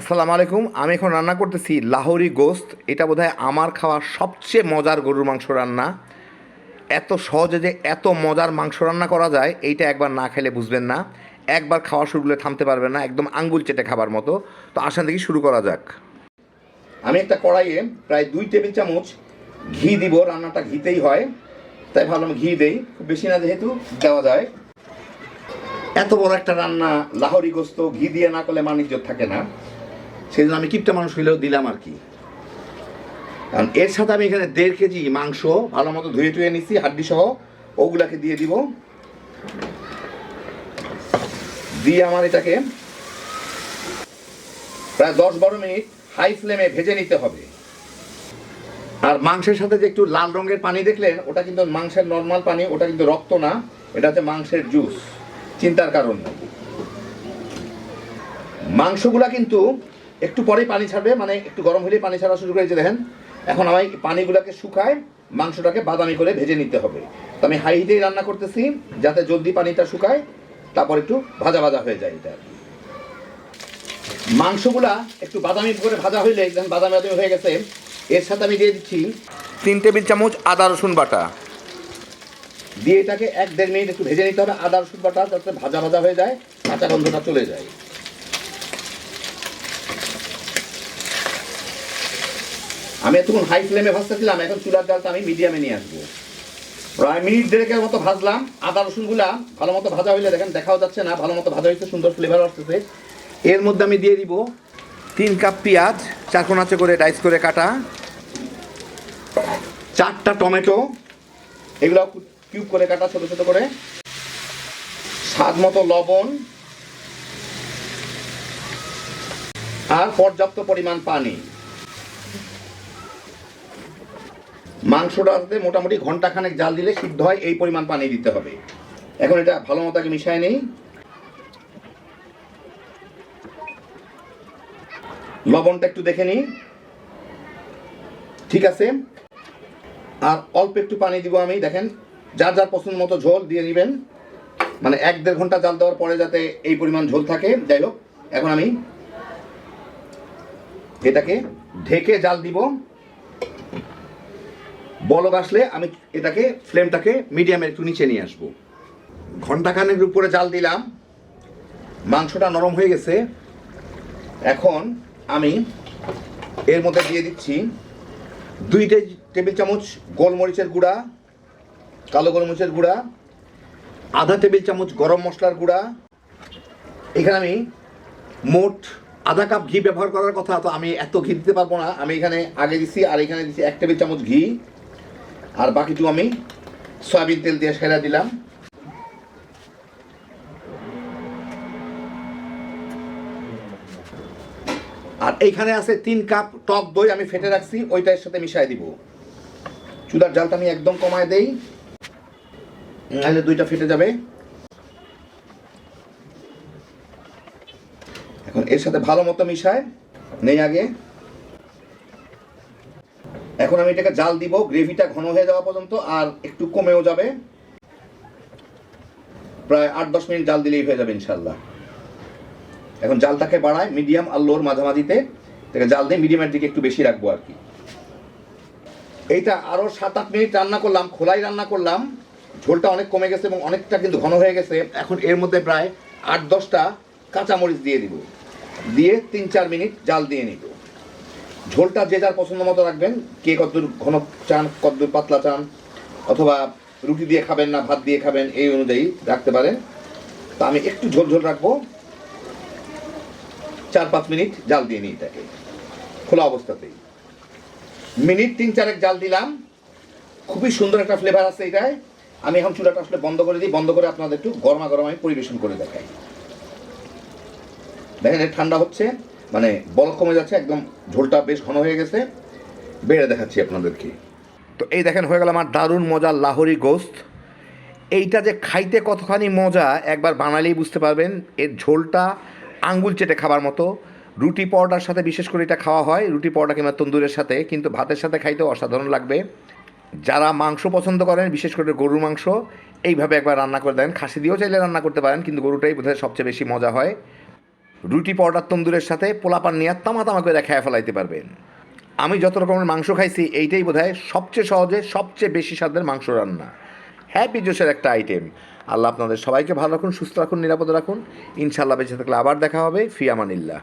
আসসালামু আলাইকুম। আমি এখন রান্না করতেছি লাহোরি গোস্ত। এটা বোধহয় আমার খাওয়া সবচেয়ে মজার গরুর মাংস রান্না। এত সহজে যে এত মজার মাংস রান্না করা যায়, এইটা একবার না খেলে বুঝবেন না। একবার খাওয়া শুরু করলে থামতে পারবেন না, একদম আঙ্গুল চেটে খাবার মতো। তো আসান থেকে শুরু করা যাক। আমি একটা কড়াইয়ে প্রায় দুই টেবিল চামচ ঘি দিব, রান্নাটা ঘিতেই হয়। তাই ভাবলাম ঘি দেই, খুব বেশি না যেহেতু দেওয়া যায়। এত বড় একটা রান্না, লাহোরি গোস্ত, ঘি দিয়ে না করলে মানিজ্য থাকে না। সেই জন্য আমি কিপটা মানুষ হইলেও দিলাম আর কি। কারণ এর সাথে আমি এখানে দেড় কেজি মাংস ভালো মতো ধুয়ে টুয়ে নিচ্ছি হাড্ডি সহ, ওগুলাকে দিয়ে দিব। দিয়ে আমার এটাকে প্রায় দশ বারো মিনিট হাই ফ্লেমে ভেজে নিতে হবে। আর মাংসের সাথে যে একটু লাল রঙের পানি দেখলেন ওটা কিন্তু মাংসের নর্মাল পানি, ওটা কিন্তু রক্ত না, এটা হচ্ছে মাংসের জুস চিন্তার কারণ। মাংসগুলা কিন্তু একটু পরেই পানি ছাড়বে মানে একটু গরম হলেই পানি ছাড়া শুরু করেছে দেখেন, এখন আমি পানিগুলোকে শুকায়, মাংসটাকে বাদামি করে ভেজে নিতে হবে। তো আমি হাই হিটেই রান্না করতেছি, যাতে জলদি পানিটা শুকায়, তারপর একটু ভাজা ভাজা হয়ে যায় এটা। মাংসগুলা একটু বাদামি করে ভাজা হইলে, দেখেন বাদামি বাদামি হয়ে গেছে, এর সাথে আমি দিয়ে দিচ্ছি তিন টেবিল চামচ আদা, রসুন বাটা। দিয়ে এটাকে এক দেড় মিনিট একটু ভেজে নিতে হবে, আদা, রসুন বাটা, যাতে ভাজা ভাজা হয়ে যায়, কাঁচা গন্ধটা চলে যায়। আমি এতক্ষণ হাই ফ্লেমে ভাজতেছিলাম এখন চুলার জালটা আমি মিডিয়ামে নিয়ে আসব। প্রায় মিনিট দেড়েকের মতো ভাজলাম, আদা রসুনগুলা ভালো মতো ভাজা হইলে দেখেন, দেখাও যাচ্ছে না, ভালো মতো ভাজা হয়েছে সুন্দর ফ্লেভার আসতেছে। এর মধ্যে আমি দিয়ে দিব তিন কাপ পেঁয়াজ, চার চারকোনাচে করে ডাইস করে কাটা। চারটা টমেটো, এগুলো কিউব করে কাটা ছোট ছোট করে। স্বাদ মতো লবণ আর পর্যাপ্ত পরিমাণ পানি। মাংসটাতে মোটামুটি ঘন্টাখানেক জাল দিলে সিদ্ধ হয়, এই পরিমাণ পানি দিতে হবে। এখন এটা ভালো মতো আগে মিশায় নেই। লবণটা একটু দেখে নিই। ঠিক আছে? আর অল্প একটু পানি দিব আমি, দেখেন, যার যার পছন্দ মতো ঝোল দিয়ে নেবেন। মানে এক দেড় ঘণ্টা জাল দেওয়ার পরে যাতে এই পরিমাণ ঝোল থাকে। যাই হোক, এখন আমি এটাকে ঢেকে জাল দিব। বলক আসলে আমি এটাকে, ফ্লেমটাকে মিডিয়ামের একটু নিচে নিয়ে আসব। ঘন্টাখানেক উপরে জাল দিলাম। মাংসটা নরম হয়ে গেছে। এখন আমি এর মধ্যে দিয়ে দিচ্ছি দুইটে টেবিল চামচ গোলমরিচের গুঁড়া, কালো গোলমরিচের গুঁড়া, আধা টেবিল চামচ গরম মশলার গুঁড়া। এখানে আমি মোট আধা কাপ ঘি ব্যবহার করার কথা, তো আমি এত ঘি দিতে পারব না। আমি এখানে আগে দিচ্ছি আর এখানে দিচ্ছি এক টেবিল চামচ ঘি। আর বাকিটুকু আমি সয়াবিন তেল দিয়ে সেরা দিলাম। আর এইখানে আছে তিন কাপ টক দই আমি ফেটে রাখছি ওইটা এর সাথে মিশাই দিব। চুলার জালটা আমি একদম কমায় দেই। নাহলে দুইটা ফেটে যাবে। এখন এর সাথে ভালো মতো মিশায়, নেই আগে। এখন আমি এটাকে জাল দিব, গ্রেভিটা ঘন হয়ে যাওয়া পর্যন্ত, আর একটু কমেও যাবে। প্রায় আট দশ মিনিট জাল দিলেই হয়ে যাবে ইনশাল্লাহ এখন জালটাকে বাড়ায় মিডিয়াম আর লোর মাঝামাঝিতে থেকে জাল দিয়ে মিডিয়ামের দিকে একটু বেশি রাখব আর কি। এইটা আরও সাত আট মিনিট রান্না করলাম, খোলাই রান্না করলাম। ঝোলটা অনেক কমে গেছে এবং অনেকটা কিন্তু ঘন হয়ে গেছে। এখন এর মধ্যে প্রায় আট দশটা কাঁচামরিচ দিয়ে দিব। দিয়ে তিন চার মিনিট জাল দিয়ে নিব। ঝোলটা যে যার পছন্দ মতো রাখবেন, কে কতদূর ঘন চান, কতদূর পাতলা চান, অথবা রুটি দিয়ে খাবেন না, ভাত দিয়ে খাবেন, এই অনুযায়ী রাখতে পারেন। তা আমি একটু ঝোল ঝোল রাখব। চার পাঁচ মিনিট জাল দিয়ে নিই এটাকে। খোলা অবস্থাতেই। মিনিট তিন চারেক জাল দিলাম। খুবই সুন্দর একটা ফ্লেভার আছে এটায়। আমি এখন চুলাটা আসলে বন্ধ করে দিই। বন্ধ করে আপনাদের একটু গরমা গরম আমি পরিবেশন করে দেখাই। দেখেন ঠান্ডা হচ্ছে। মানে বল কমে যাচ্ছে, একদম ঝোলটা বেশ ঘন হয়ে গেছে। বেড়ে দেখাচ্ছি আপনাদেরকে। তো এই দেখেন, হয়ে গেল আমার দারুণ মজার লাহোরি গোস্ত। এইটা যে খাইতে কতখানি মজা, একবার বানালেই বুঝতে পারবেন। এর ঝোলটা আঙ্গুল চেটে খাবার মতো। রুটি পরোটার সাথে বিশেষ করে এটা খাওয়া হয়, রুটি পরোটা কিংবা তন্দুরের সাথে। কিন্তু ভাতের সাথে খাইতে অসাধারণ লাগবে। যারা মাংস পছন্দ করেন, বিশেষ করে গরুর মাংস, এইভাবে একবার রান্না করে দেন। খাসি দিয়েও চাইলে রান্না করতে পারেন, কিন্তু গরুটাই বোধহয় সবচেয়ে বেশি মজা হয়। রুটি পরোটার তন্দুরের সাথে পোলাপান নিয়ে তামা তামা করে খেয়ে ফেলাইতে পারবেন আমি যত রকমের মাংস খাইছি, এইটাই বোধ সবচেয়ে সহজে, সবচেয়ে বেশি স্বাদের মাংস রান্না। হ্যাপি জোশের একটা আইটেম আল্লাহ আপনাদের সবাইকে ভালো রাখুন, সুস্থ রাখুন, নিরাপদে রাখুন। ইনশাল্লাহ বেঁচে থাকলে আবার দেখা হবে। ফিয়ামানিল্লাহ।